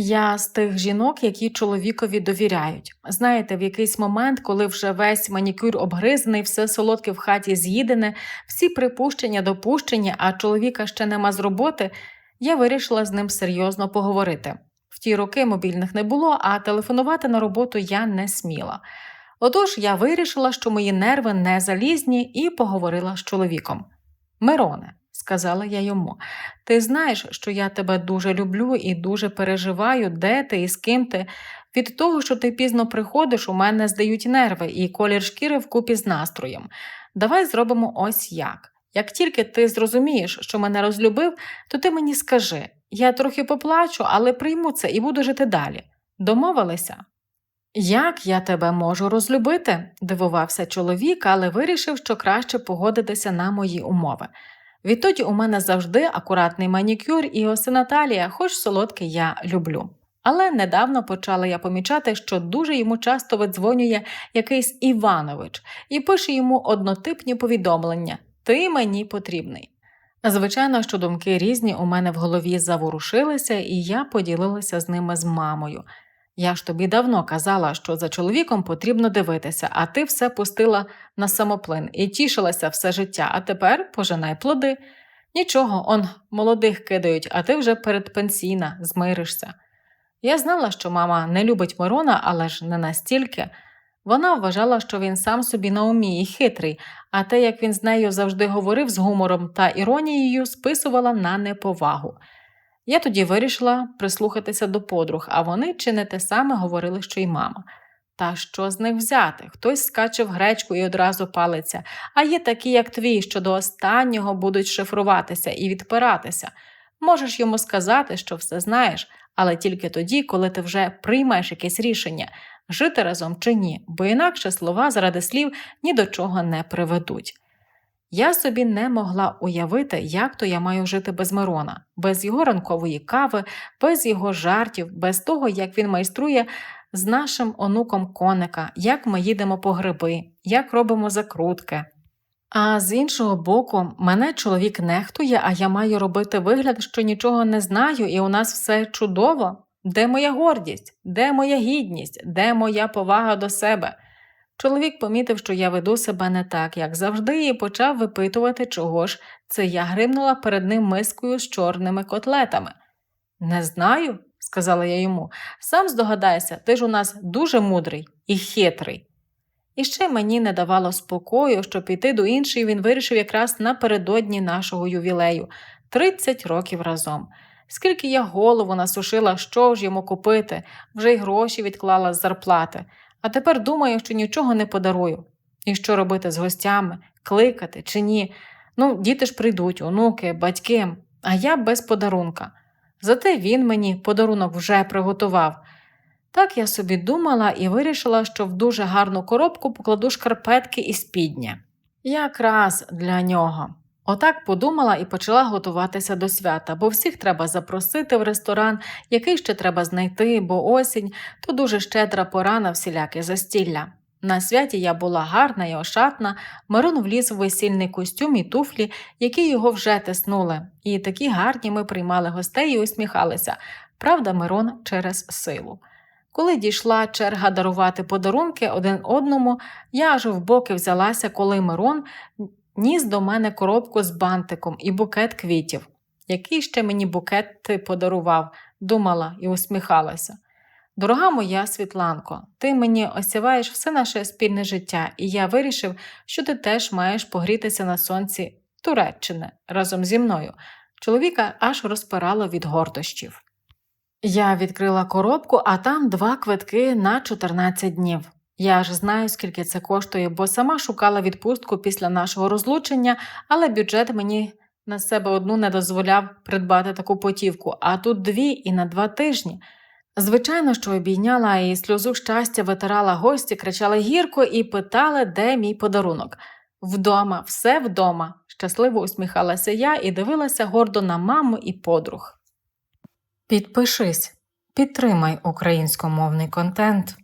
Я з тих жінок, які чоловікові довіряють. Знаєте, в якийсь момент, коли вже весь манікюр обгризаний, все солодке в хаті з'їдене, всі припущення допущені, а чоловіка ще нема з роботи, я вирішила з ним серйозно поговорити. В ті роки мобільних не було, а телефонувати на роботу я не сміла. Отож я вирішила, що мої нерви не залізні, і поговорила з чоловіком. Мироне, сказала я йому, ти знаєш, що я тебе дуже люблю і дуже переживаю, де ти і з ким ти. Від того, що ти пізно приходиш, у мене здають нерви і колір шкіри вкупі з настроєм. Давай зробимо ось як. Як тільки ти зрозумієш, що мене розлюбив, то ти мені скажи я трохи поплачу, але прийму це і буду жити далі. Домовилися? Як я тебе можу розлюбити? дивувався чоловік, але вирішив, що краще погодитися на мої умови. Відтоді у мене завжди акуратний манікюр і оси Наталія, хоч солодке я люблю. Але недавно почала я помічати, що дуже йому часто видзвонює якийсь Іванович і пише йому однотипні повідомлення Ти мені потрібний. Звичайно, що думки різні у мене в голові заворушилися, і я поділилася з ними з мамою. Я ж тобі давно казала, що за чоловіком потрібно дивитися, а ти все пустила на самоплин і тішилася все життя, а тепер пожинай плоди. Нічого, он молодих кидають, а ти вже передпенсійна, змиришся. Я знала, що мама не любить Мирона, але ж не настільки. Вона вважала, що він сам собі на умі і хитрий, а те, як він з нею завжди говорив з гумором та іронією, списувала на неповагу. Я тоді вирішила прислухатися до подруг, а вони чи не те саме говорили, що й мама. Та що з них взяти? Хтось скаче в гречку і одразу палиться, а є такі, як твій, що до останнього будуть шифруватися і відпиратися. Можеш йому сказати, що все знаєш, але тільки тоді, коли ти вже приймаєш якесь рішення, жити разом чи ні, бо інакше слова заради слів ні до чого не приведуть. Я собі не могла уявити, як то я маю жити без Мирона, без його ранкової кави, без його жартів, без того, як він майструє з нашим онуком коника, як ми їдемо по гриби, як робимо закрутки. А з іншого боку, мене чоловік нехтує, а я маю робити вигляд, що нічого не знаю, і у нас все чудово. Де моя гордість? Де моя гідність? Де моя повага до себе? Чоловік помітив, що я веду себе не так, як завжди, і почав випитувати, чого ж це я гримнула перед ним мискою з чорними котлетами. Не знаю, сказала я йому, сам здогадайся, ти ж у нас дуже мудрий і хитрий. І ще мені не давало спокою, що піти до іншої він вирішив якраз напередодні нашого ювілею 30 років разом. Скільки я голову насушила, що ж йому купити, вже й гроші відклала з зарплати, а тепер думаю, що нічого не подарую. І що робити з гостями, кликати чи ні. Ну, діти ж прийдуть, онуки, батьки, а я без подарунка. Зате він мені подарунок вже приготував. Так я собі думала і вирішила, що в дуже гарну коробку покладу шкарпетки і спідня. Якраз для нього. Отак подумала і почала готуватися до свята, бо всіх треба запросити в ресторан, який ще треба знайти, бо осінь то дуже щедра пора на всіляке застілля. На святі я була гарна і ошатна, Мирон вліз у весільний костюм і туфлі, які його вже тиснули, і такі гарні ми приймали гостей і усміхалися, правда, Мирон через силу. Коли дійшла черга дарувати подарунки один одному, я аж в боки взялася, коли Мирон ніс до мене коробку з бантиком і букет квітів. Який ще мені букет ти подарував, думала і усміхалася. Дорога моя Світланко, ти мені осяваєш все наше спільне життя, і я вирішив, що ти теж маєш погрітися на сонці Туреччини разом зі мною. Чоловіка аж розпирало від гордощів. Я відкрила коробку, а там два квитки на 14 днів. Я ж знаю, скільки це коштує, бо сама шукала відпустку після нашого розлучення, але бюджет мені на себе одну не дозволяв придбати таку потівку, а тут дві і на два тижні. Звичайно, що обійняла і сльозу щастя витирала гості, кричали гірко і питали, де мій подарунок. Вдома, все вдома, щасливо усміхалася я і дивилася гордо на маму і подруг. Підпишись, підтримай українськомовний контент.